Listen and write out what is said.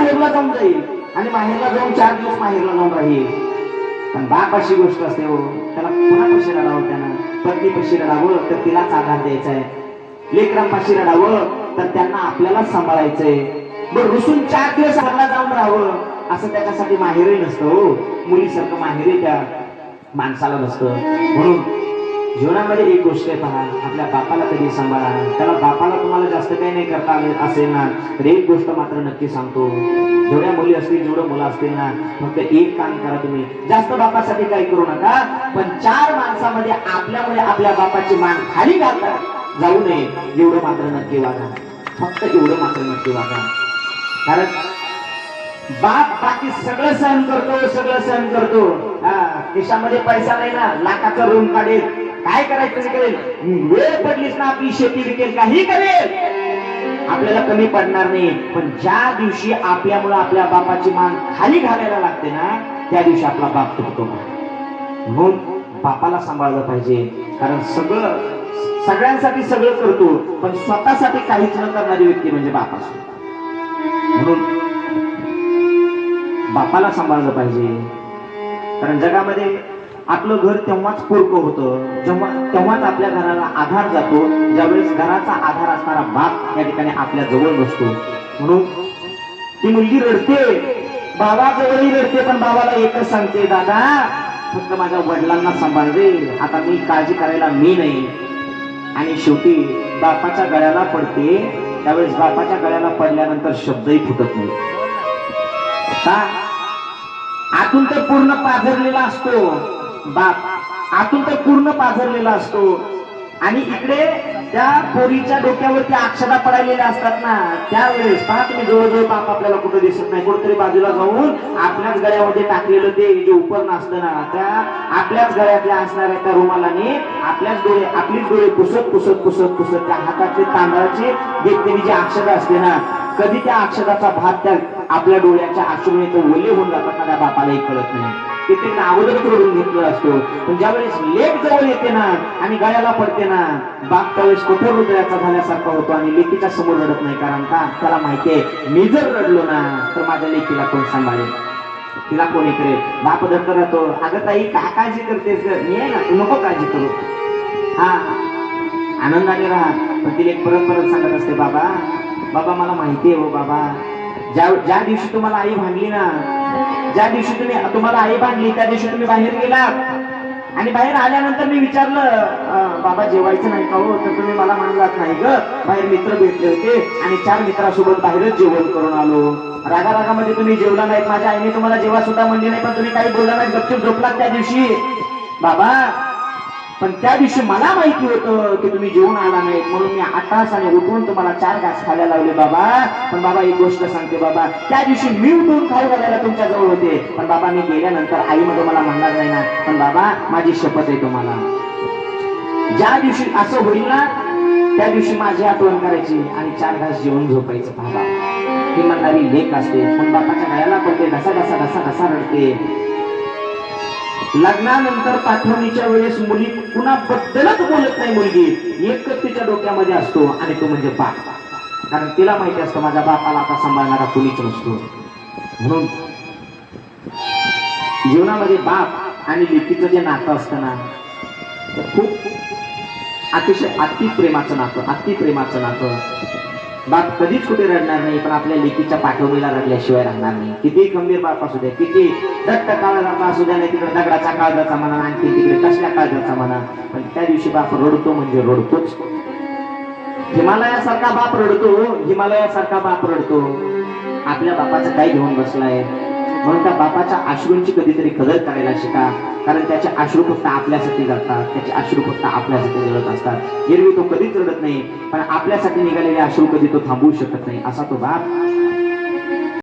माहेरला जाऊन जाईल. आणि माहेरला जाऊन चार दिवस माहेरला जाऊन राहील. पण बाप अशी गोष्ट असते हो. त्याला कुणापाशी रडावं त्यानं. पत्नीपाशी रडावं तर तिलाच आधार द्यायचा आहे लेकरांपाशी रडावं तर त्यांना आपल्यालाच सांभाळायचंय. बरं रुसून चार दिवस घरला जाऊन राहावं. असं त्याच्यासाठी माहेरही नसतं हो. मुलीसारखं माहेरही त्या माणसाला नसतं. म्हणून जीवनामध्ये एक गोष्ट आहे पहा आपल्या बापाला कधी सांभाळा त्याला बापाला तुम्हाला जास्त काही नाही करता आले असेल ना तर एक गोष्ट मात्र नक्की सांगतो. जेवढ्या मुली असतील जेवढं मुलं असतील ना फक्त एक काम करा तुम्ही. जास्त बापासाठी काही करू नका पण चार माणसामध्ये आपल्यामुळे आपल्या बापाची मान खाली घालता जाऊ नये. एवढं मात्र नक्की वागा. फक्त एवढं मात्र नक्की वागा. कारण बाप बाकी सगळं सहन करतो सगळं सहन करतो. हा खिशामध्ये पैसा नाही ना लाखाचा रूम काढेल. काय करायचं करेल वेळ पडलीच ना आपली शेती विकेल काही करेल. आपल्याला कमी पडणार नाही. पण ज्या दिवशी आपल्यामुळे आपल्या बापाची मान खाली घालायला लागते ना त्या दिवशी आपला बाप तुटतो. म्हणून बापाला सांभाळलं पाहिजे. कारण सगळं सगळ्यांसाठी सगळं करतो पण स्वतःसाठी काहीच न करणारी व्यक्ती म्हणजे बाप असतो. म्हणून बापाला सांभाळलं पाहिजे. कारण जगामध्ये आपलं घर तेव्हाच पोरकं होतं. जेव्हा तेव्हाच आपल्या घराला आधार जातो. ज्यावेळेस घराचा आधार असणारा बाप या ठिकाणी आपल्या जवळ बसतो. म्हणून ती मुलगी रडते. बाबा जवळही रडते पण बाबाला एकच सांगते दादा फक्त माझ्या वडिलांना सांभाळ रे आता मी काळजी करायला मी नाही. आणि शेवटी बापाच्या गळ्याला पडते. त्यावेळेस बापाच्या गळ्याला पडल्यानंतर शब्दही फुटत नाही. का आतून तर पूर्ण पाझरलेला असतो. बाप. आतून तर पूर्ण पाझरलेला असतो. आणि इकडे त्या पोरीच्या डोक्यावरती अक्षता पडायलेल्या असतात ना त्यावेळेस पहा तुम्ही जवळजवळ बाप आपल्याला कुठं दिसत नाही. कुठेतरी बाजूला जाऊन आपल्याच गळ्यामध्ये टाकलेलं ते जे उपरण असतं ना त्या आपल्याच गळ्यातल्या असणाऱ्या त्या रुमालाने आपल्याच डोळे आपलीच डोळे पुसत पुसत पुसत पुसत त्या हातातले तांदळाचे घेतलेली जी अक्षता असते ना कधी त्या अक्षराचा भात त्या आपल्या डोळ्याच्या अश्रूने तो ओले होऊन जातात ना त्या बापालाही कळत नाही. ते अगोदर करून घेतलेला असतो. पण ज्यावेळेस लेख जवळ येते ना आणि गळ्याला पडते ना बाप त्यावेळेस कठोर हृदयाचा झाल्यासारखा होतो आणि लेकीच्या समोर रडत नाही. कारण का? त्याला माहितीये मी जर रडलो ना तर माझ्या लेकीला कोण सांभाळेल? तिला कोणी करेल बाप धरतो राहतो. अगं ताई का काळजी करतेस मी आहे ना तू नको काळजी करू. हा. आनंदाने राहा. पण तिला एक परत परत सांगत असते बाबा बाबा मला माहिती आहे हो बाबा. ज्या ज्या दिवशी तुम्हाला आई भांडली ना ज्या दिवशी तुम्ही तुम्हाला आई बांधली त्या दिवशी तुम्ही बाहेर गेलात. आणि बाहेर आल्यानंतर मी विचारलं बाबा जेवायचं नाही का हो? तर तुम्ही मला म्हणलात नाही ग. बाहेर मित्र भेटले होते आणि चार मित्रासोबत बाहेरच जेवण करून आलो. रागा रागामध्ये तुम्ही जेवला नाहीत. माझ्या आईने तुम्हाला जेव्हा सुद्धा म्हणली नाही पण तुम्ही काही बोलला नाही. गपचूप झोपलात त्या दिवशी. बाबा पण त्या दिवशी मला माहिती होतं की तुम्ही जेवून आला नाहीत. म्हणून मी आठ आणि उठून तुम्हाला चार घास खायला लावले बाबा. पण बाबा एक गोष्ट सांगते बाबा. त्या दिवशी मी उठून खाऊ घालायला तुमच्या जवळ होते. पण बाबा मी गेल्यानंतर आई मध्ये मला म्हणणार नाही ना. पण बाबा माझी शपथ आहे तुम्हाला. ज्या दिवशी असं होईल ना त्या दिवशी माझी आठवण करायची आणि चार घास जेवण झोपायचं. बाबा. ही म्हणणारी लेख असते. पण बापाच्या गायाला पडते घसा घसा घसा घसा रडते. लग्नानंतर पाठवणीच्या वेळेस मुली कुणाबद्दलच बोलत नाही मुलगी. एकच तिच्या डोक्यामध्ये असतो आणि तो म्हणजे बाप. कारण तिला माहिती असतं माझ्या बापाला आता सांभाळणारा कुणीच नसतो. म्हणून जीवनामध्ये बाप आणि लिपीचं जे नातं असतं ना खूप अतिशय अति प्रेमाचं नातं अति प्रेमाचं नातं. बाप कधीच कुठे रडणार नाही पण आपल्या लेकीच्या पाठवणीला रडल्याशिवाय राहणार नाही. किती गंभीर बाप असू द्या किती दट्ट काळजाचा असू द्या नाही तिकडे दगडाचा काळजाचा म्हणा आणखी तिकडे कसल्या काळजाचा म्हणा. पण त्या दिवशी बाप रडतो म्हणजे रडतोच. हिमालयासारखा बाप रडतो हिमालयासारखा बाप रडतो. आपल्या बापाचं काय घेऊन बसलाय? म्हणून त्या बापाच्या अश्रूंची कधीतरी कदर करायला शिका. कारण त्याचे अश्रू फक्त आपल्यासाठी जातात त्याचे अश्रू फक्त आपल्यासाठी जळत असतात. एरवी तो कधीच रडत नाही. पण आपल्यासाठी निघालेले अश्रू कधी तो थांबवू शकत नाही. असा तो बाप